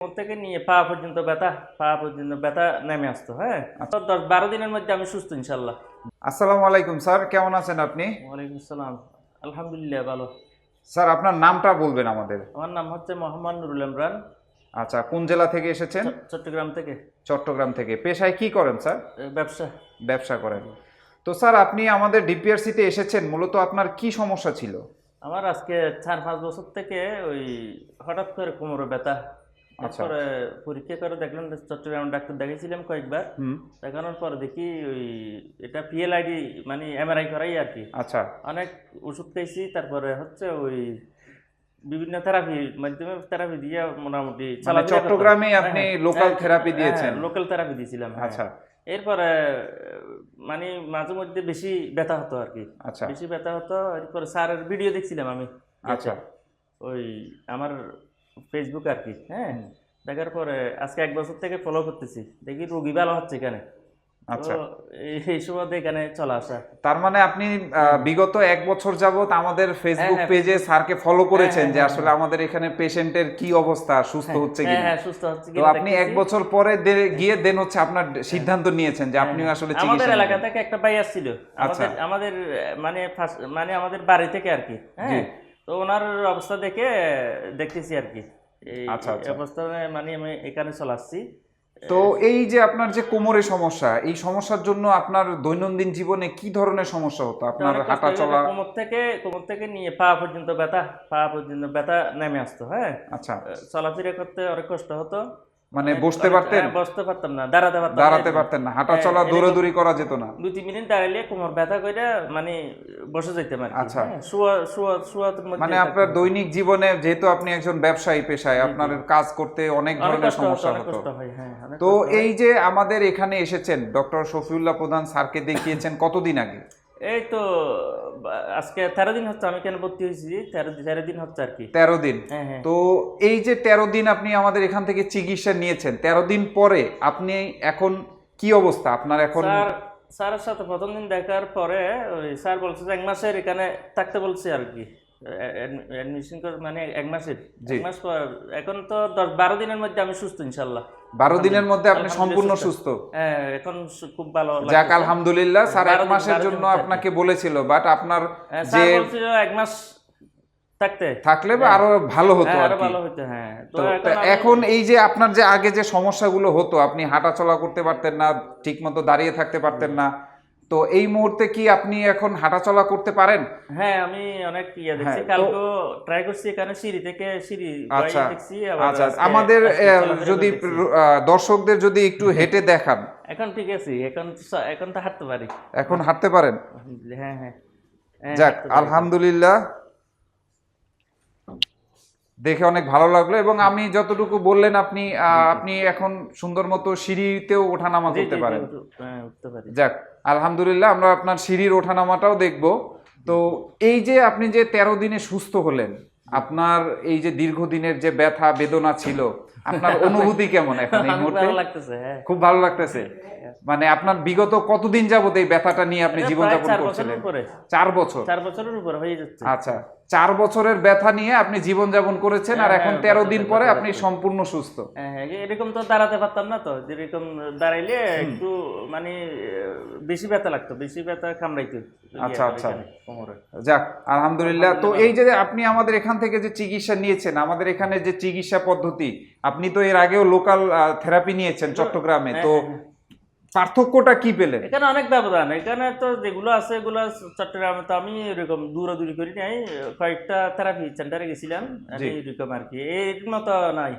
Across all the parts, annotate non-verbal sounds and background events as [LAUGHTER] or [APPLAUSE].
থেকে নিয়ে পা পর্যন্ত ব্যথা পা পর্যন্ত ব্যথা নেমে আসতো হ্যাঁ? তো দশ বারো দিনের মধ্যে আমি সুস্থ ইনশাল্লাহ। আসসালামু আলাইকুম স্যার কেমন আছেন আপনি? ওয়ালাইকুম আসসালাম। আলহামদুলিল্লাহ ভালো। স্যার আপনার নামটা বলবেন আমাদের। আমার নাম হচ্ছে মোহাম্মদ নুরুল ইমরান। আচ্ছা কোন জেলা থেকে এসেছেন? চট্টগ্রাম থেকে। চট্টগ্রাম থেকে। পেশায় কি করেন স্যার? ব্যবসা। ব্যবসা করেন। তো স্যার আপনি আমাদের ডিপিআরসিতে এসেছেন মূলত আপনার কি সমস্যা ছিল? আমার আজকে চার পাঁচ বছর থেকে ওই হঠাৎ করে কোমরে ব্যথা আচ্ছা। তারপরে পরীক্ষা করে দেখলাম চট্টগ্রাম ডাক্তার দেখিয়েছিলাম কয়েকবার। দেখানোর পর দেখি ওই এটা পিএলআইডি মানে এমআরআই করাই আর কি। আচ্ছা। অনেক ওষুধ খাইছি তারপরে হচ্ছে ওই বিভিন্ন থেরাপি মাধ্যমে থেরাপি দিয়ে মোটামুটি মানে। চট্টগ্রামে আপনি হ্যাঁ, লোকাল হ্যাঁ, থেরাপি হ্যাঁ, দিয়েছেন লোকাল থেরাপি দিয়েছিলাম। আচ্ছা। এরপরে মানে মাঝে মধ্যে বেশি ব্যথা হতো আর কি। আচ্ছা। বেশি ব্যথা হতো এরপরে স্যারের ভিডিও দেখছিলাম আমি। আচ্ছা। ওই আমার ফেসবুক আর কি হ্যাঁ? দেখার পরে আজকে এক বছর থেকে ফলো করতেছি। দেখি রোগী ভালো হচ্ছে এখানে আচ্ছা। এই- সুবাদে এখানে চলে আসা। তার মানে আপনি বিগত এক বছর যাবত আমাদের ফেসবুক হ্যাঁ। পেজে স্যারকে ফলো করেছেন হ্যাঁ, যে হ্যাঁ, আসলে আমাদের এখানে পেশেন্টের কি অবস্থা সুস্থ হচ্ছে হ্যাঁ কিনা? হ্যাঁ সুস্থ হচ্ছে তো আপনি এক বছর পরে গিয়ে দেন হচ্ছে আপনার সিদ্ধান্ত নিয়েছেন যে আপনিও আসলে আমাদের চিকিৎসা এলাকা থেকে একটা ভাই আসছিল। আচ্ছা। আমাদের আমাদের মানে মানে আমাদের বাড়ি থেকে আর কি হ্যাঁ? তো ওনার অবস্থা দেখে দেখতেছি আর কি। এই আচ্ছা, আচ্ছা। মানে আমি এখানে চলে আসছি। তো এই যে আপনার যে কোমরে সমস্যা এই সমস্যার জন্য আপনার দৈনন্দিন জীবনে কি ধরনের সমস্যা হতো? আপনার হাঁটা চলা কোমর থেকে কোমর থেকে নিয়ে পা পর্যন্ত ব্যথা পা পর্যন্ত ব্যথা নেমে আসতো হ্যাঁ? আচ্ছা। চলাফেরা করতে অনেক কষ্ট হতো। মানে বসতে পারতেন? হ্যাঁ, বসতে পারতাম না দাঁড়াতে পারতাম দাঁড়াতে পারতেন না হাঁটা হ্যাঁ, চলা এরকম- দৌড়াদৌড়ি করা যেত না। দুই তিন মিনিট দাঁড়াইলে কোমর ব্যথা করে মানে বসে যেতাম আর আচ্ছা। হ্যাঁ, শুয়া শুয়া মানে আপনার দৈনিক জীবনে যেহেতু আপনি একজন ব্যবসায়ী পেশায় আপনার কাজ করতে অনেক ধরনের সমস্যা হতো। হয় হ্যাঁ তো এই যে আমাদের এখানে এসেছেন ডক্টর শফিউল্লাহ প্রধান স্যারকে দেখিয়েছেন কতদিন আগে? এই তো আজকে তেরো দিন হচ্ছে আমি কেন ভর্তি হয়েছি? তেরো তেরো দিন হচ্ছে আর কি। তেরো দিন। হ্যাঁ হ্যাঁ। তো এই যে তেরো দিন আপনি আমাদের এখান থেকে চিকিৎসা নিয়েছেন তেরো দিন পরে আপনি এখন কি অবস্থা? আপনার এখন স্যার স্যারের সাথে প্রথম দিন দেখার পরে ওই স্যার বলছে যে এক মাসের এখানে থাকতে বলছে আর কি। অ্যাডমিশন করে মানে এক মাসের। এক মাস পর এখন তো দশ বারো দিনের মধ্যে আমি সুস্থ ইনশাল্লাহ। বারো দিনের মধ্যে আপনি সম্পূর্ণ সুস্থ। হ্যাঁ এখন খুব ভালো যাক আলহামদুলিল্লাহ স্যার এক মাসের জন্য। আপনাকে বলেছিল বাট আপনার হ্যাঁ, যে এক মাস থাকতে। থাকলে বা আরও ভালো হতো হ্যাঁ, আর ভালো হতো হ্যাঁ। তো এখন এই যে আপনার যে আগে যে সমস্যাগুলো হতো আপনি হাঁটা চলা করতে পারতেন না ঠিক মতো দাঁড়িয়ে থাকতে পারতেন না তো এই মুহূর্তে কি আপনি এখন হাঁটা চলা করতে পারেন? হ্যাঁ আমি অনেক ইয়ে দেখছি। হ্যাঁ, কালকে ট্রাই করছি এখানে সিঁড়ি থেকে সিঁড়ি আচ্ছা, আবার আচ্ছা আমাদের যদি দর্শকদের যদি একটু [LAUGHS] হেঁটে দেখান। এখন ঠিক আছে এখন এখন তো হাঁটতে পারি। এখন হাঁটতে পারেন? হ্যাঁ হ্যাঁ। হ্যাঁ, যাক আলহামদুলিল্লাহ। দেখে অনেক ভালো লাগল এবং আমি যতটুকু বললেন আপনি আহ, আপনি এখন সুন্দর মতো সিঁড়িতেও ওঠানামা করতে পারেন। হ্যাঁ, উঠতে পারি। যাক আলহামদুলিল্লাহ আমরা আপনার সিঁড়ির ওঠানামাটাও দেখব। তো এই যে আপনি যে তেরো দিনে সুস্থ হলেন আপনার এই যে দীর্ঘদিনের যে ব্যথা বেদনা ছিল আপনার [LAUGHS] অনুভূতি কেমন এখন এই মুহূর্তে? ভালো লাগতেছে হ্যাঁ। খুব ভালো লাগতেছে। মানে আপনার বিগত কতদিন যাবত এই ব্যথাটা নিয়ে আপনি জীবনযাপন করছিলেন? চার বছর। চার বছরের উপর হয়ে যাচ্ছে। আচ্ছা। চার বছরের ব্যথা নিয়ে আপনি জীবন যাপন করেছেন আর হ্যাঁ, এখন হ্যাঁ, তেরো দিন পরে আপনি সম্পূর্ণ সুস্থ। হ্যাঁ এরকম তো দাঁড়াতে পারতাম না তো যেরকম দাঁড়াইলে একটু মানে বেশি ব্যথা লাগতো বেশি ব্যথা কামড়াইতে আচ্ছা, আচ্ছা। যাক আলহামদুলিল্লাহ। তো এই যে আপনি আমাদের এখান থেকে যে চিকিৎসা নিয়েছেন আমাদের এখানে যে চিকিৎসা পদ্ধতি আপনি তো এর আগেও লোকাল থেরাপি নিয়েছেন চট্টগ্রামে তো। পার্থক্যটা কি পেলেন? এখানে অনেক ব্যবধান এখানে তো যেগুলো আছে এগুলো চট্টগ্রামে তো আমি এরকম দূরাদূরি করি নাই কয়েকটা থেরাপি সেন্টারে গেছিলাম এরকম আর কি এর মতো নাই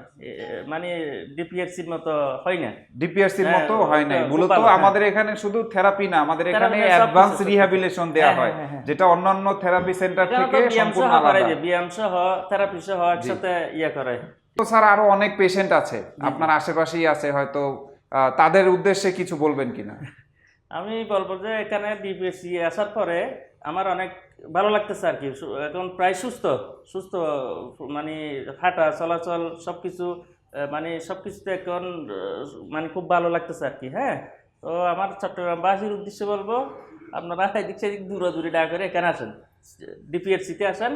মানে ডিপিএসসির মতো হয় না। ডিপিআরসির হ্যাঁ, মতো হয় নাই মূলত। আমাদের এখানে শুধু থেরাপি না আমাদের এখানে না, অ্যাডভান্স রিহ্যাবিলিটেশন দেওয়া হ্যাঁ, হয় হ্যাঁ। যেটা অন্যান্য থেরাপি সেন্টার থেকে সম্পূর্ণ আলাদা। ব্যায়াম সহ থেরাপি সহ একসাথে ইয়ে করে তো স্যার আরও অনেক পেশেন্ট আছে আপনার আশেপাশেই আছে হয়তো তাদের উদ্দেশ্যে কিছু বলবেন কিনা? আমি বলব যে এখানে ডিপিএসসি আসার পরে আমার অনেক ভালো লাগতেছে আর কি। এখন প্রায় সুস্থ সুস্থ মানে হাঁটা চলাচল সব কিছু মানে সব কিছুতে এখন মানে খুব ভালো লাগতেছে আর কি হ্যাঁ? তো আমার চট্টগ্রামবাসীর উদ্দেশ্যে বলব আপনারা এদিক সেদিক দূরাদূরি না করে এখানে আসেন। ডিপিএসসিতে আসেন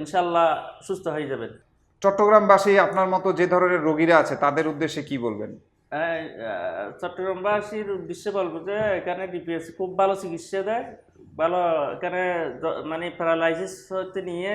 ইনশাল্লাহ সুস্থ হয়ে যাবেন। চট্টগ্রামবাসী আপনার মতো যে ধরনের রোগীরা আছে তাদের উদ্দেশ্যে কি বলবেন? চট্টগ্রামবাসীর উদ্দেশ্যে বলব যে এখানে ডিপিএসসি খুব ভালো চিকিৎসা দেয় ভালো এখানে মানে প্যারালাইসিস হতে নিয়ে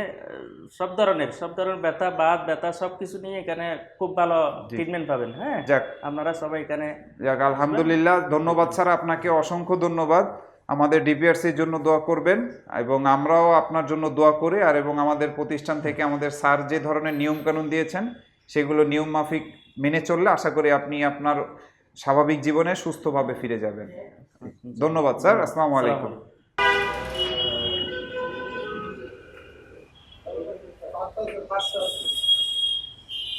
সব ধরনের সব ধরনের ব্যথা বাদ ব্যথা সব কিছু নিয়ে এখানে খুব ভালো ট্রিটমেন্ট পাবেন হ্যাঁ? যাক। আপনারা সবাই এখানে যাক আলহামদুলিল্লাহ ধন্যবাদ স্যার আপনাকে অসংখ্য ধন্যবাদ। আমাদের ডিপিআরসির জন্য দোয়া করবেন এবং আমরাও আপনার জন্য দোয়া করি আর এবং আমাদের প্রতিষ্ঠান থেকে আমাদের স্যার যে ধরনের নিয়মকানুন দিয়েছেন সেগুলো নিয়ম মাফিক মেনে চললে আশা করি আপনি আপনার স্বাভাবিক জীবনে সুস্থভাবে ফিরে যাবেন। ধন্যবাদ স্যার। আসসালামু আলাইকুম।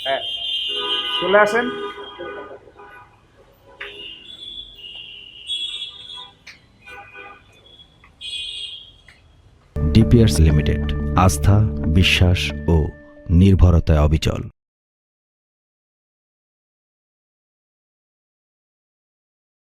হ্যাঁ চলে আসেন। ডিপিআরস লিমিটেড আস্থা বিশ্বাস ও নির্ভরতায় অবিচল।